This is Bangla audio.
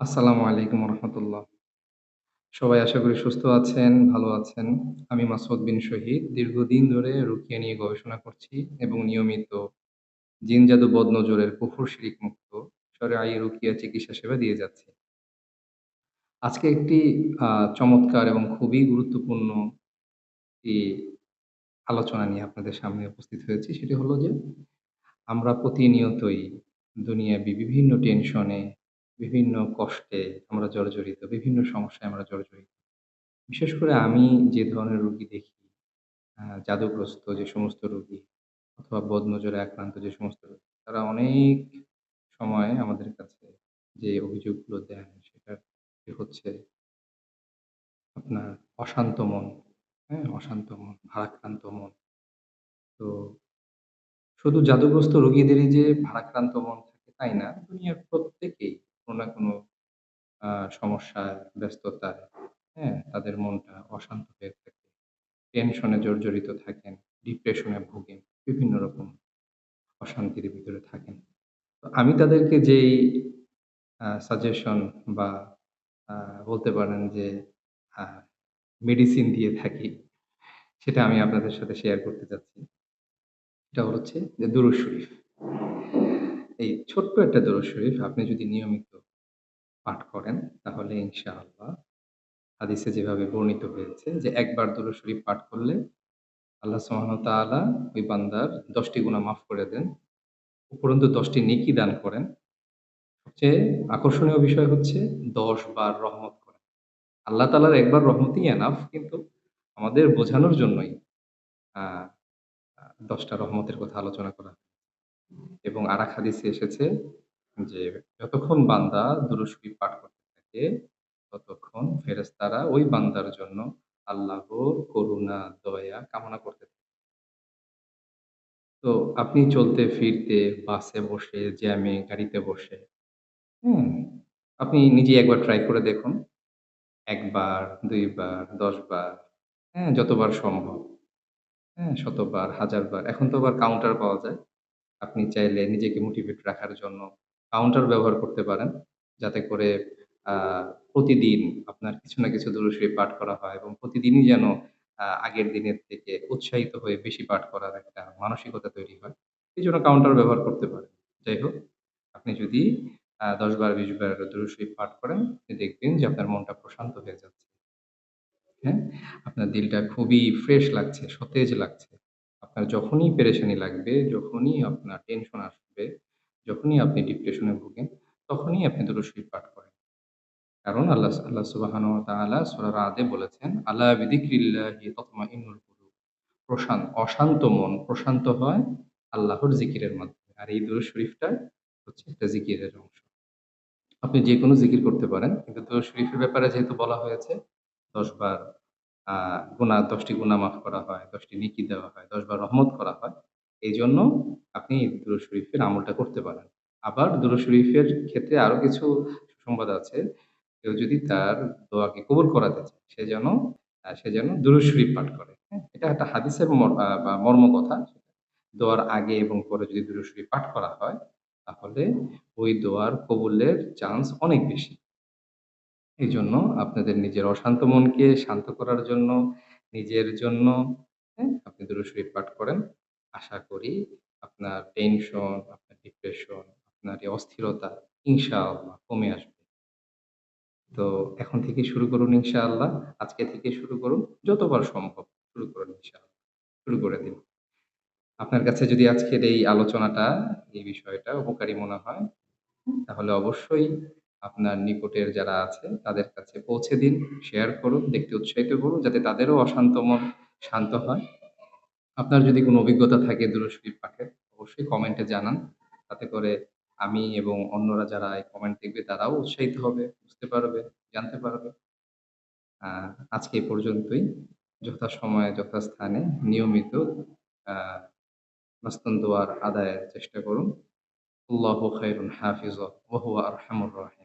আসসালামু আলাইকুম রহমতুল্লাহ। সবাই আশা করি সুস্থ আছেন, ভালো আছেন। আমি মাসুদ বিন শহীদ। দীর্ঘদিন ধরে রুকিয়া নিয়ে গবেষণা করছি এবং নিয়মিত জিন জাদু বদনজরের কুফর শিরিক মুক্ত শরআই রুকিয়া চিকিৎসা সেবা দিয়ে যাচ্ছি। আজকে একটি চমৎকার এবং খুবই গুরুত্বপূর্ণ আলোচনা নিয়ে আপনাদের সামনে উপস্থিত হয়েছি। সেটি হলো যে আমরা প্রতিনিয়তই দুনিয়াবি বিভিন্ন টেনশনে, বিভিন্ন কষ্টে আমরা জর্জরিত, বিভিন্ন সমস্যায় আমরা জর্জরিত। বিশেষ করে আমি যে ধরনের রোগী দেখি, জাদুগ্রস্ত যে সমস্ত রোগী অথবা বদনজরে আক্রান্ত যে সমস্ত রোগী, তারা অনেক সময় আমাদের কাছে যে অভিযোগগুলো দেন সেটাটি হচ্ছে আপনার অশান্ত মন, হ্যাঁ? অশান্ত মন, ভারাক্রান্ত মন। তো শুধু জাদুগ্রস্ত রোগীদেরই যে ভারাক্রান্ত মন থাকে তাই না। দুনিয়ার প্রত্যেকেই কোনো না কোনো সমস্যায়, ব্যস্ততায়, হ্যাঁ? তাদের মনটা অশান্ত হয়ে থাকে। টেনশনে জর্জরিত থাকেন, ডিপ্রেশনে ভোগেন, বিভিন্ন রকম অশান্তির ভিতরে থাকেন। তো আমি তাদেরকে যেই সাজেশন বা বলতে পারেন যে মেডিসিন দিয়ে থাকি, সেটা আমি আপনাদের সাথে শেয়ার করতে চাচ্ছি। এটা হচ্ছে যে দুরূদ শরীফ। এই ছোট্ট একটা দুরূদ শরীফ আপনি যদি নিয়মিত পাঠ করেন, তাহলে ইনশাআল্লাহ হাদিসে যেভাবে বর্ণিত হয়েছে যে একবার দুরূদ শরীফ পাঠ করলে আল্লাহ তাআলা ওই বান্দার ১০ টি গুনাহ মাফ করে দেন। উপরন্তু ১০ টি নেকি দান করেন। সবচেয়ে আকর্ষণীয় বিষয় হচ্ছে ১০ বার রহমত করেন। আল্লাহ তালার একবার রহমতই এনাফ কিন্তু আমাদের বোঝানোর জন্যই, আ আ ১০ টা রহমতের কথা আলোচনা করা এবং আরেক হাদিসে এসেছে যে যতক্ষণ বান্দা শরীফ পাঠ করতে থাকে, ততক্ষণ ফেরেশতারা ওই বান্দার জন্য আল্লাহর করুণা, দয়া কামনা করতে থাকে। তো আপনি চলতে ফিরতে, বাসে বসে, জ্যামে, গাড়িতে বসে, হুম? আপনি নিজেই একবার ট্রাই করে দেখুন। ১ বার, ২ বার, ১০ বার, হ্যাঁ? যতবার সম্ভব। হ্যাঁ? শতবার, হাজারবার এখন তো আবার কাউন্টার পাওয়া যায়। আপনি চাইলে নিজেকে মোটিভেট রাখার জন্য কাউন্টার ব্যবহার করতে পারেন। যাতে করে প্রতিদিন আপনার কিছু না কিছু দুরূদ শরীফ পাঠ করা হয় এবং প্রতিদিনই যেন আগের দিনের থেকে উৎসাহিত হয়ে বেশি পাঠ করার একটা মানসিকতা তৈরি হয়। এজন্য কাউন্টার ব্যবহার করতে পারেন। যাই হোক, আপনি যদি ১০ বার ২০ বার দুরূদ শরীফ পাঠ করেন, দেখবেন যে আপনার মনটা প্রশান্ত হয়ে যাচ্ছে। হ্যাঁ? আপনার দিলটা খুবই ফ্রেশ লাগছে, সতেজ লাগছে। আপনার যখনই পেরেশানি লাগবে, যখনই আপনার টেনশন আসবে, যখনই আপনি ডিপ্রেশনে ভোগেন, তখনই আপনি দুরূদ শরীফ পাঠ করেন। কারণ আল্লাহ আল্লাহ সুবহানাহু ওয়া তাআলা সূরা রা'দে বলেছেন, "আলা বিযিকরিল্লাহি তাতমাইন্নুল কুলুব" প্রশান অশান্ত মন প্রশান্ত হয় আল্লাহর জিকিরের মাধ্যমে। আর এই দুরূদ শরীফটা হচ্ছে একটা জিকিরের অংশ। আপনি যেকোনো জিকির করতে পারেন। কিন্তু দুরূদ শরীফের ব্যাপারে যেহেতু বলা হয়েছে ১০ বার আ গুনাহ ১০ টি মাফ করা হয়, দশটি নিকি দেওয়া হয়, ১০ বার রহমত করা হয়। এইজন্য আপনি দুরূদ শরীফের আমলটা করতে পারেন। আবার দুরূদ শরীফের ক্ষেত্রে আরও কিছু সুসংবাদ আছে। কেউ যদি তার দোয়াকে কবুল করাতে চায়, সে যেন সে যেন দুরূদ শরীফ পাঠ করে। হ্যাঁ? এটা একটা হাদিসের বা মর্ম কথা। দোয়ার আগে এবং পরে যদি দুরূদ শরীফ পাঠ করা হয়, তাহলে ওই দোয়ার কবুলের চান্স অনেক বেশি। এই জন্য আপনাদের নিজের অশান্ত মনকে শান্ত করার জন্য, নিজের জন্য, হ্যাঁ? আপনি দুরূদ শরীফ পাঠ করেন। আশা করি আপনার টেনশন, আপনার ডিপ্রেশন, আপনার এই অস্থিরতা ইনশাআল্লাহ কমে আসবে। তো এখন থেকে শুরু করুন ইনশাআল্লাহ। আজকে থেকে শুরু করুন। যতবার সম্ভব শুরু করুন ইনশাআল্লাহ। শুরু করে দিন। আপনার কাছে যদি আজকের এই আলোচনাটা, এই বিষয়টা উপকারী মনে হয়, তাহলে অবশ্যই আপনার নিকটের যারা আছে তাদের কাছে পৌঁছে দিন, শেয়ার করুন, দেখতে উৎসাহিত করুন যাতে তাদেরও অশান্ত মন শান্ত হয়। আপনার যদি কোনো অভিজ্ঞতা থাকে শরীফ পাঠের, অবশ্যই কমেন্টে জানান। তাতে করে আমি এবং অন্যরা যারা এই কমেন্ট দেখবে তারাও উৎসাহিত হবে, বুঝতে পারবে, জানতে পারবে। আজকে পর্যন্তই। যথাসময়ে যথাস্থানে নিয়মিত আ মাসনুন দোয়ার আদায়ের চেষ্টা করুন। আল্লাহু খায়রুন হাফিজা ওয়া হুয়া আরহামুর রাহিম।